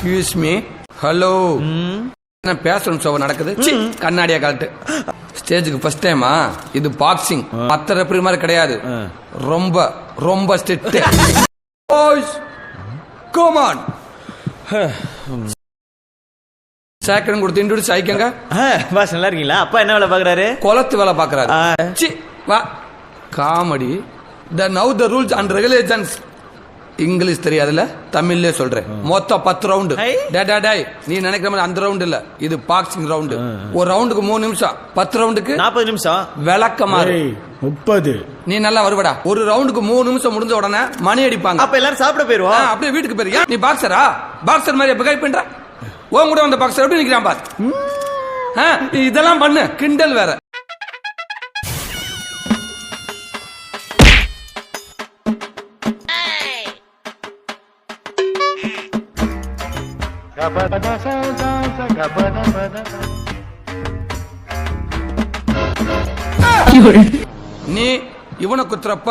Excuse me hello என்ன பேசணும் show நடக்குது? கண்ணாடியா காட்டு ஸ்டேஜுக்கு ஃபர்ஸ்ட் டைமா இது பாக்ஸிங் மத்த ரெப்பரி மாதிரி கிடையாது. ரொம்ப ரொம்ப ஸ்ட்ரிக்ட் பாய்ஸ் கம் ஆன் சேக்கன் கொடுத்து இன்ட்ரோடியூஸ் ஆயிக்கங்க. பாஸ் நல்லா இருக்கீங்களா? அப்பா என்ன வேலை பாக்குறாரு குளத்து வேலை பாக்குறாரு வா. Comedy the now the rules and regulations English தெரியாதுல்ல? தமிழ்லயே சொல்றேன். மொத்தம் பத்து ரவுண்டு ஹை. டே டே டேய் நீ நினைக்கிற மாதிரி அந்த ரவுண்ட் இல்ல. இது பாக்ஸிங் ரவுண்டு ஒரு ரவுண்டுக்கு மூணு நிமிஷம். பத்து ரவுண்டுக்கு நாற்பது நிமிஷம். விளக்கமாறு ஏய் முப்பது. நீ நல்லா வருவடா. ஒரு ரவுண்டுக்கு மூணு நிமிஷம் முடிஞ்ச உடனே மணி அடிப்பாங்க. அப்ப எல்லாரும் சாப்பிட ஆ, போயிருவோம் அப்படியே வீட்டுக்கு போயிருக்கியா நீ பாக்ஸரா பாக்ஸர் மாதிரி எப்ப கை பண்ற உன் கூட வந்த பாக்ஸர் எப்படி நிக்கிறான் பார்? இதெல்லாம் பண்ணு. கிண்டல் வேற. நீ இவனை குத்துறப்ப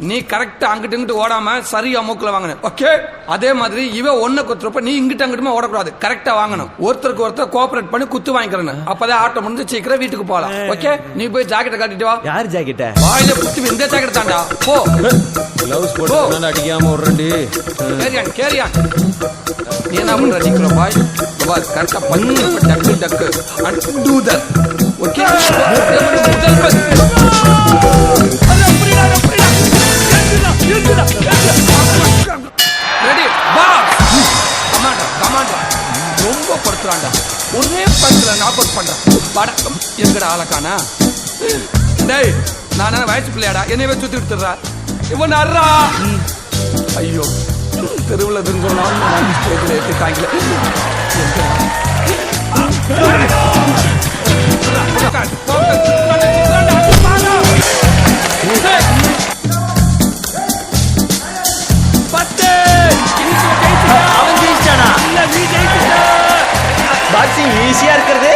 நீ கரெக்டா அங்கிட்டு இங்கிட்டு ஓடாம சரியா மூக்குல வாங்கணும் ஓகே அதே மாதிரி இவன் ஒன்ன குத்துறப்ப நீ இங்கிட்ட அங்கிட்டுமே ஓடக்கூடாது. கரெக்டா வாங்கணும். ஒருத்தருக்கு ஒருத்தர் கோஆபரேட் பண்ணி குத்து வாங்கிக்கிறேன் அப்பதான் ஆட்டம் முடிஞ்சு சீக்கிரம் வீட்டுக்கு போலாம் ஓகே நீ போய் ஜாக்கெட்டை கட்டிட்டு வா. யார் ஜாக்கெட்ட வாயில குத்து இந்த ஜாக்கெட் தாண்டா போ. கிளவுஸ் ஓ. போட்டு அடிக்காம விடுறேன்டி கேரியான் கேரியான் நீ என்ன பண்ற? நிக்கிற பாய் பாஸ் கரெக்டா பண்ணு. டக்கு டக்கு. அண்ட் டூ தட் ஓகே ரொம்ப படுத்துறான்டா ஒரே படத்துல நாக் அவுட் பண்றான். படம் எங்கடா ஆளக்கானா டேய் நானா வயசு பிள்ளையாடா? என்னையவே சுத்தி விட்டுறா இவன் அறா ஐயோ தெருவில் திரும்பலாம் ஸ்டேஜில் ஏற்றி ஈஸியாக இருக்கிறது.